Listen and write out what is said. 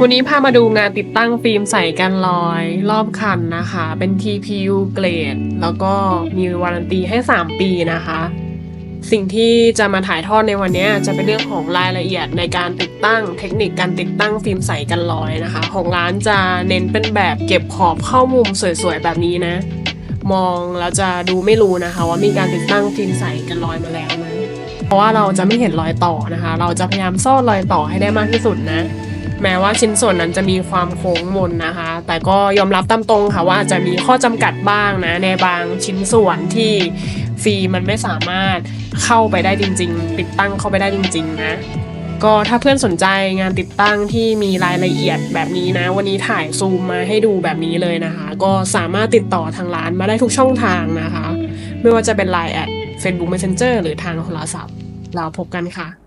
วันนี้พามาดูงานติดตั้งฟิล์มใส่กันรอยรอบคันนะคะ เป็น TPU เกรด แล้วก็มีวารันตีให้ 3 ปีนะคะ สิ่งที่จะมาถ่ายทอดในวันนี้จะเป็นเรื่องของรายละเอียดในการติดตั้งเทคนิคการติดตั้งฟิล์มใส่กันรอยนะคะ ของร้านจะเน้นเป็นแบบเก็บขอบเข้ามุมสวยๆ แบบนี้นะ มองแล้วจะดูไม่รู้นะคะ ว่ามีการติดตั้งฟิล์มใส่กันรอยมาแล้วนะเพราะว่าเราจะไม่เห็นรอยต่อนะคะ เราจะพยายามซ่อนรอยต่อให้ได้มากที่สุดนะ แม้ว่าชิ้นส่วนนั้นจะมีความโค้งมนนะคะ แต่ก็ยอมรับตามตรงค่ะว่าอาจจะมีข้อจำกัดบ้างนะ ในบางชิ้นส่วนที่ฟิล์มมันไม่สามารถเข้าไปได้จริง ๆ ติดตั้งเข้าไปได้จริง ๆ นะก็ถ้าเพื่อนสนใจงานติดตั้งที่มีรายละเอียดแบบนี้นะ วันนี้ถ่ายซูมมาให้ดูแบบนี้เลยนะคะ ก็สามารถติดต่อทางร้านมาได้ทุกช่องทางนะคะ ไม่ว่าจะเป็น Line แอด Facebook Messenger หรือทางโทรศัพท์ เราพบกันค่ะ